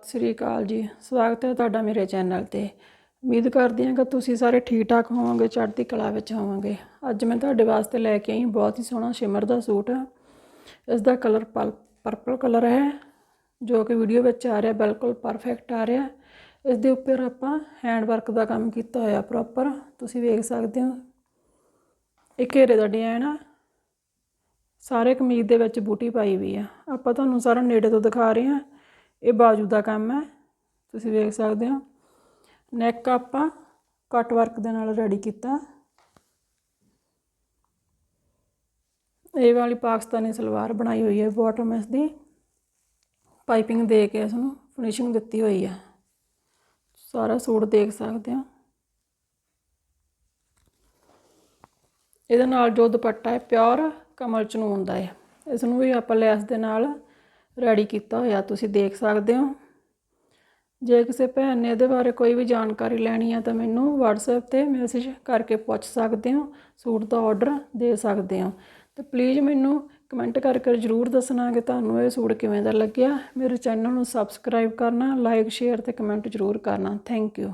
ਸਤਿ ਸ੍ਰੀ ਅਕਾਲ ਜੀ। ਸਵਾਗਤ ਹੈ ਤੁਹਾਡਾ ਮੇਰੇ ਚੈਨਲ ਤੇ। ਉਮੀਦ ਕਰਦੀ ਹਾਂ ਕਿ ਤੁਸੀਂ ਸਾਰੇ ਠੀਕ ਠਾਕ ਹੋਵੋਗੇ, ਚੜ੍ਹਦੀ ਕਲਾ ਵਿੱਚ ਹੋਵੋਗੇ। ਅੱਜ ਮੈਂ ਤੁਹਾਡੇ ਵਾਸਤੇ ਲੈ ਕੇ ਆਈ ਬਹੁਤ ਹੀ ਸੋਹਣਾ ਸ਼ਿਮਰ ਦਾ ਸੂਟ। ਇਸ ਦਾ ਕਲਰ ਪਰਪਲ ਕਲਰ ਹੈ, ਜੋ ਕਿ ਵੀਡੀਓ ਵਿੱਚ ਆ ਰਿਹਾ, ਬਿਲਕੁਲ ਪਰਫੈਕਟ ਆ ਰਿਹਾ। ਇਸ ਦੇ ਉੱਪਰ ਆਪਾਂ ਹੈਂਡ ਵਰਕ ਦਾ ਕੰਮ ਕੀਤਾ ਹੋਇਆ ਪ੍ਰੋਪਰ ਤੁਸੀਂ ਵੇਖ ਸਕਦੇ ਹੋ। ਇਹ ਘੇਰੇ ਦਾ ਡਿਜ਼ਾਈਨ ਆ। ਸਾਰੇ ਕਮੀਜ਼ ਦੇ ਵਿੱਚ ਬੂਟੀ ਪਾਈ ਵੀ ਆ। ਆਪਾਂ ਤੁਹਾਨੂੰ ਸਾਰਾ ਨੇੜੇ ਤੋਂ ਦਿਖਾ ਰਹੇ ਹਾਂ। ਇਹ ਬਾਜੂ ਦਾ ਕੰਮ ਹੈ, ਤੁਸੀਂ ਵੇਖ ਸਕਦੇ ਹੋ। ਨੈਕ ਆਪਾਂ ਕੱਟ ਵਰਕ ਦੇ ਨਾਲ ਰੈਡੀ ਕੀਤਾ। ਇਹ ਵਾਲੀ ਪਾਕਿਸਤਾਨੀ ਸਲਵਾਰ ਬਣਾਈ ਹੋਈ ਹੈ ਬਾਟਮ ਇਸ ਦੀ। ਪਾਈਪਿੰਗ ਦੇ ਕੇ ਇਸ ਨੂੰ ਫਿਨਿਸ਼ਿੰਗ ਦਿੱਤੀ ਹੋਈ ਹੈ। ਸਾਰਾ ਸੂਟ ਦੇਖ ਸਕਦੇ ਹੋ। ਇਹਦੇ ਨਾਲ ਜੋ ਦੁਪੱਟਾ ਹੈ ਪਿਓਰ ਕਮਲ ਚਨੂਨ ਦਾ ਹੈ। ਇਸ ਨੂੰ ਵੀ ਆਪਾਂ ਲੈਸ ਦੇ ਨਾਲ ਰੈਡੀ ਕੀਤਾ ਹੋਇਆ, ਤੁਸੀਂ ਦੇਖ ਸਕਦੇ ਹੋ। ਜੇ ਕਿਸੇ ਭੈਣ ਨੇ ਇਹਦੇ ਬਾਰੇ ਕੋਈ ਵੀ ਜਾਣਕਾਰੀ ਲੈਣੀ ਹੈ ਤਾਂ ਮੈਨੂੰ WhatsApp ਤੇ ਮੈਸੇਜ ਕਰਕੇ ਪੁੱਛ ਸਕਦੇ ਹੋ, ਸੂਟ ਦਾ ਆਰਡਰ ਦੇ ਸਕਦੇ ਹੋ। ਤੇ ਪਲੀਜ਼ ਮੈਨੂੰ ਕਮੈਂਟ ਕਰਕੇ ਜਰੂਰ ਦੱਸਣਾ ਕਿ ਤੁਹਾਨੂੰ ਇਹ ਸੂਟ ਕਿਵੇਂ ਦਾ ਲੱਗਿਆ। ਮੇਰੇ ਚੈਨਲ ਨੂੰ ਸਬਸਕ੍ਰਾਈਬ ਕਰਨਾ ਲਾਈਕ ਸ਼ੇਅਰ ਤੇ ਕਮੈਂਟ ਜਰੂਰ ਕਰਨਾ। Thank you